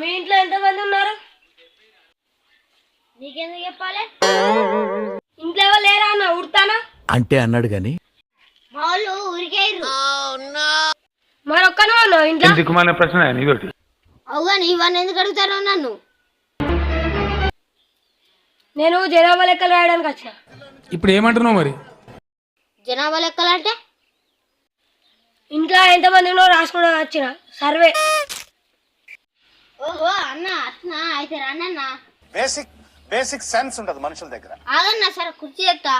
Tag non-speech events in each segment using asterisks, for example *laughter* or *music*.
మీ ఇంట్లో ఎంతమంది ఉన్నారు? నీకెందుకు చెప్పాలి? ఇంట్లో ఎవరు లేరా అన్న? ఉడతానా అంటే అన్నాడు గాని. మా వాళ్ళు ఊరికేరు మరొక్కను ఉన్నావు ఇంట్లో? దిక్కుమాలిన ప్రశ్న నీతోటి? అవుగాని ఇవన్నీ ఎందుకు అడుగుతారు నన్ను? నేను జనాభా లెక్కలు రాయడానికి వచ్చిన ఇప్పుడు ఏమంటున్నావు మరి? జనాభా లెక్కలు అంటే? ఇంట్లో ఎంతమంది ఉన్నారో రాసుకోవడం వచ్చిన. సర్వే. ఓహో అన్న అట్నా? అయితే రానన్న. బేసిక్ బేసిక్ సెన్స్ ఉండదు మనుషుల దగ్గర. ఆగన్న సరే కుర్చీ ఎత్తా.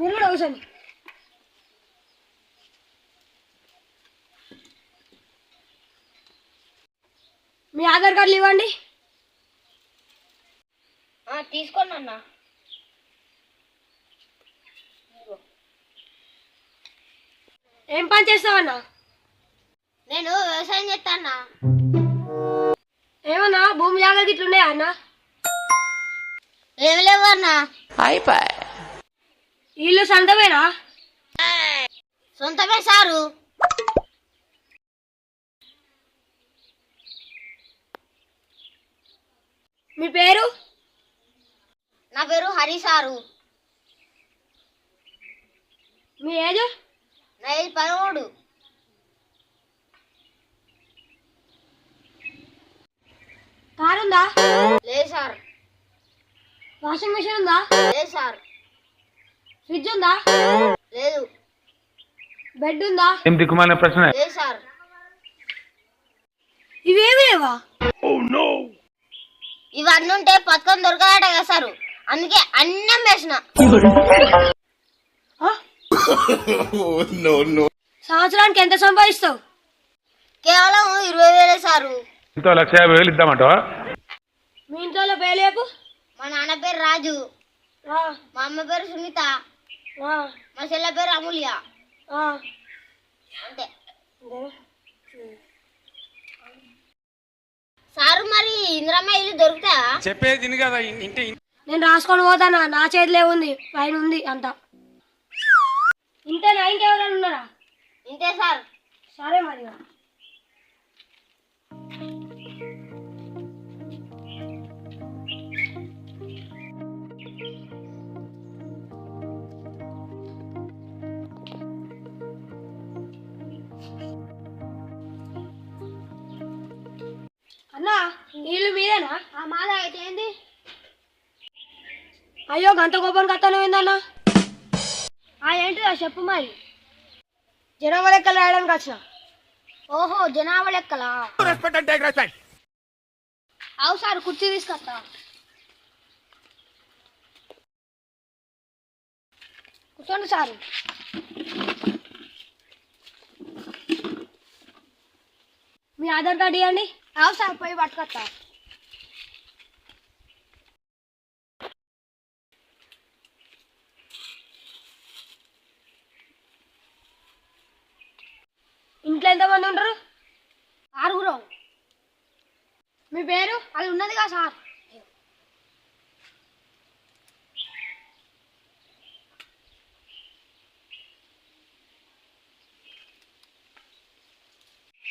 మీరు కూడా కూర్చోండి. మీ ఆధార్ కార్డులు ఇవ్వండి. తీసుకోండి అన్న. ఏం పని చేస్తావన్నా నేను వ్యవసాయం చేస్తానా ఏమన్నా? భూమి జాగ్రత్త ఇట్లున్నాయా అన్న? ఏమి లేవన్నా ఇల్లు సొంతమేనా? సొంతమే సారు. మీ పేరు? నా పేరు హరి సారు. మీ ఏజ్? నా ఏజ్ పదమూడు. కారు ఉందా లేదు సార్ వాషింగ్ మెషిన్ ఉందా? లేదు సార్ ఫ్రిడ్జ్ ఉందా? లేదు. బెడ్ ఉందా? ఏం దిక్కుమాలిన ప్రశ్న? లేదు సార్ ఇవేమి లేవా ఇవన్నీ ఉంటే పథకం దొరకదట కదా సార్. అందుకే అన్నం వేసిన. *laughs* సంవత్సరానికి ఎంత సంపాదిస్తావు? కేవలం ఇరవై వేలే సారు. ఇంతో లక్ష యాభై వేలు ఇద్దామంటావా? మీ ఇంట్లో పేలేపు మా నాన్న పేరు రాజు. మా అమ్మ పేరు సునీత. మా చెల్ల పేరు అమూల్య. అంతే. సారు మరి ఇంద్రమ్మ ఇల్లు దొరుకుతాయా? చెప్పేది కదా ఇంటి నేను రాసుకొని పోతానా? నా చేతిలో ఉంది పైన ఉంది అంత. ఇంతేనా ఇంకెవరైనా ఉన్నారా? ఇంతే సార్. సరే మరి అన్నా నీళ్ళు మీదేనా? మాదా అయితే ఏంది? అయ్యో గంట కోపం కథను ఏందన్నా ఆ ఏంటిదో చెప్పు మరి? జనాభా లెక్కలు రాయడానికి వచ్చిన? ఓహో జనాభా లెక్కలా? అవు సార్ కుర్చీ తీసుకొస్తా. కూర్చోండి సారు. మీ ఆధార్ కార్డు ఇవ్వండి. అవు సార్ పోయి పట్టుకొస్తా. ఇంట్లో ఎంతమంది ఉంటారు ఆరుగురు. మీ పేరు? అది ఉన్నదిగా సార్?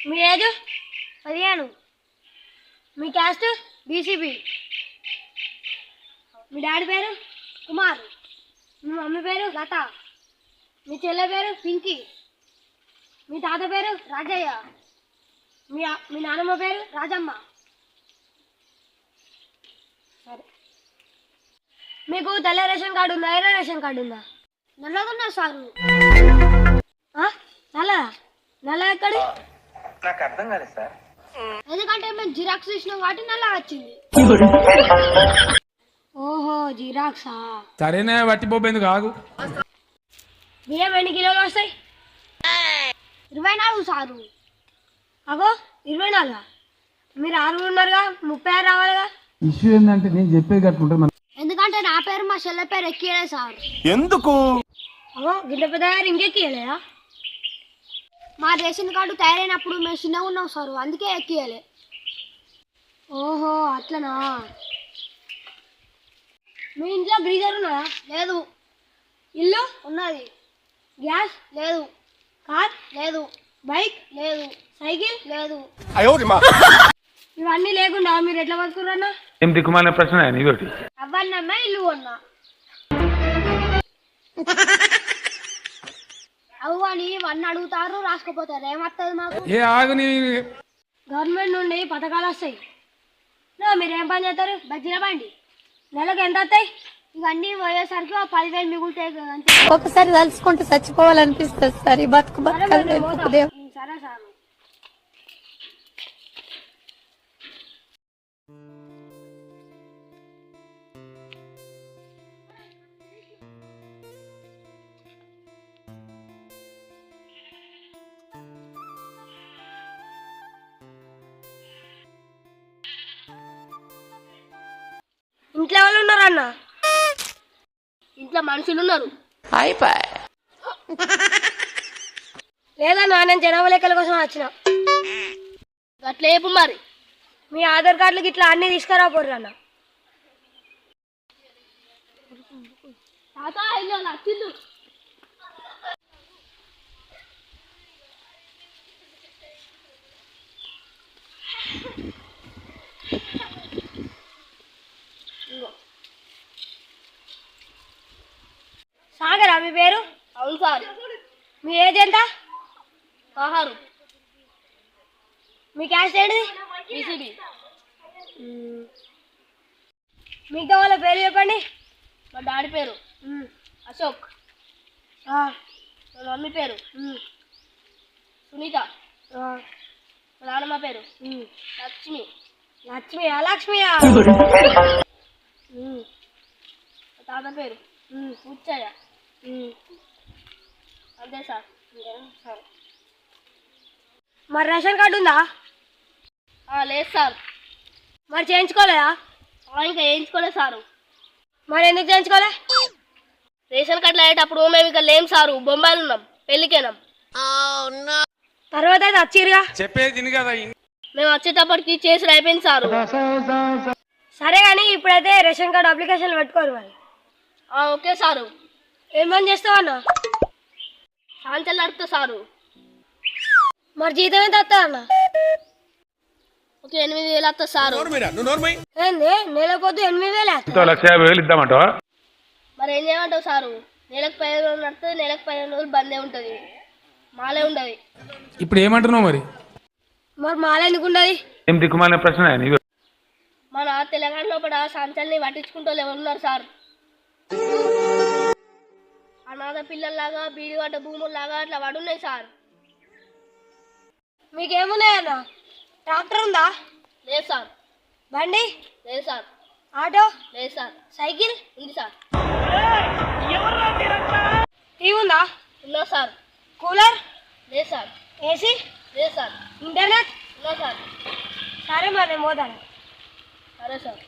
మీ ఏజ్? పదిహేను. మీ క్యాస్ట్? బీసీబీ. మీ డాడీ పేరు? కుమార్. మీ మమ్మీ పేరు? లత. మీ చెల్లె పేరు? పింకీ. మీ తాత పేరు రాజయ్య. మీ మీ నాన్నమ్మ పేరు రాజమ్మ. సరే. మీకు తెల్ల రేషన్ కార్డు ఉందా ఎర్ర రేషన్ కార్డు ఉందా? నల్లదున్నా సారు ఆ? నల్లదా నల్ల ఎక్కడి? నాకు అర్థం కాలేదు సార్. ఎందుకంటే మేము జిరాక్స్ ఇచ్చినాం కాబట్టి నల్ల వచ్చింది. ఓహో జిరాక్సా? సరేనే వట్టిపోబేందుకు ఆగు? బియ్యం ఎన్ని కిలోలు వస్తాయి? ఇరవై నాలుగు సారు. అగో ఇరవై నాలుగా మీరు ఆరుగురు ఉన్నారుగా ముప్పై ఆరు రావాలిగా? ఇష్యూ ఏంటంటే నేను చెప్పేది కట్టుకుంటాను ఎందుకంటే నా పేరు మా చెల్లె పేరు ఎక్కియలే సార్. ఎందుకు? అగో గిడ్డ పెద్ద గారు ఇంకెక్కియలేదా? మా రేషన్ కార్డు తయారైనప్పుడు మేము చిన్నగా ఉన్నాం సార్ అందుకే ఎక్కియలే. ఓహో అట్లనా? మీ ఇంట్లో గ్రీజర్ ఉన్నదా? లేదు. ఇల్లు ఉన్నది. గ్యాస్ లేదు. కార్ లేదు బైక్ లేదు సైకిల్ లేదు. ఇవన్నీ లేకుండా మీరు ఎట్లా బతుకురన్నా ఏం దిక్కుమాలిన ప్రశ్న అవన్నమ్మా ఇల్లు కొన్నా. అవు అని ఇవన్నీ అడుగుతారు రాసుకుపోతారు. ఏమత్తది మాకు? ఏ ఆగు నీ గవర్నమెంట్ నుండి పథకాలు వస్తాయి. నా మీరు ఏం పని చేస్తారు? బజ్జీల బండి. నెలకు ఎంత వస్తాయి? ఇవన్నీ పోయేసరికి ఒక పదివేలు మిగులుతాయి కదా అంతే. ఒకసారి తలుచుకుంటే చచ్చిపోవాలనిపిస్తుంది సార్. ఈ బతుకు బతకాలి సరే సార్ ఇంట్లో వాళ్ళు ఉన్నారు అన్న ఇంట్లో మనుషులు ఉన్నారు లేదన్నా నేను జనాభా లెక్కల కోసం వచ్చిన. అట్లా చెప్పు మరి. మీ ఆధార్ కార్డులకి ఇట్లా అన్ని తీసుకురా పోర్రు అన్న. తాత ఇల్లు మీ పేరు? అవును సార్. మీ ఏజ్ ఎంత? పదహారు. మీ క్యాస్ట్ ఏంటిది? బీసీబీ. మిగతా వాళ్ళ పేరు చెప్పండి? మా డాడీ పేరు. అశోక్. మా మమ్మీ పేరు. సునీత. మా నాన్నమ్మ పేరు. లక్ష్మి లక్ష్మి. లక్ష్మియా? మా తాత పేరు. ముచ్చయ్య అంతే సార్. సరే. మరి రేషన్ కార్డు ఉందా? లేదు సార్. మరి చేయించుకోలేదా? ఇంకా చేయించుకోలేదు సారు. మరి ఎందుకు చేయించుకోలే? రేషన్ కార్డులు అయ్యేటప్పుడు మేము ఇంకా లేం సారు. బొంబాయిలు ఉన్నాం. పెళ్ళికేనాం. తర్వాత అయితే వచ్చిరుగా చెప్పేది కదా మేము వచ్చేటప్పటికి చేసి అయిపోయింది సారు. సరే కానీ ఇప్పుడైతే రేషన్ కార్డు అప్లికేషన్ పెట్టుకోరు మరి. Okay sir. ఏం పని చేస్తావు అన్న సాంచల్ నడుపుతా సారు. మరి జీతం ఎంత వస్తుంది అన్న ఓకే ఎనిమిది వేలు వస్తుంది సారు. ఏంది? నెల పొద్దు ఎనిమిది వేలు? లక్ష యాభై వేలు ఇద్దామంటావా? మరి ఏం చేయమంటావు సారు? నెలకు పదిహేను రోజులు నడుస్తుంది నెలకు పదిహేను రోజులు బందే ఉంటుంది. మాలే ఉండదు. ఇప్పుడు ఏమంటున్నావు మరి? మరి మాల ఎందుకు ఉండదు? ఏం దిక్కుమాలిన ప్రశ్న మన తెలంగాణ లోపల సంచల్ని పట్టించుకుంటూ ఎవరున్నారు సార్? అనాథ పిల్లల్లాగా బీడి పడ్డ భూముల్లాగా అట్లా పడున్నాయి సార్. మీకేమున్నాయన్న ట్రాక్టర్ ఉందా? లేదు సార్. బండి? లేదు సార్. ఆటో? లేదు సార్. సైకిల్? ఉంది సార్. టీవీ ఉందా? ఉన్నా సార్. కూలర్? లేదు సార్. ఏసీ? లేదు సార్. ఇంటర్నెట్? ఉన్నా సార్. సరే మరి నేను పోతాను. సరే సార్.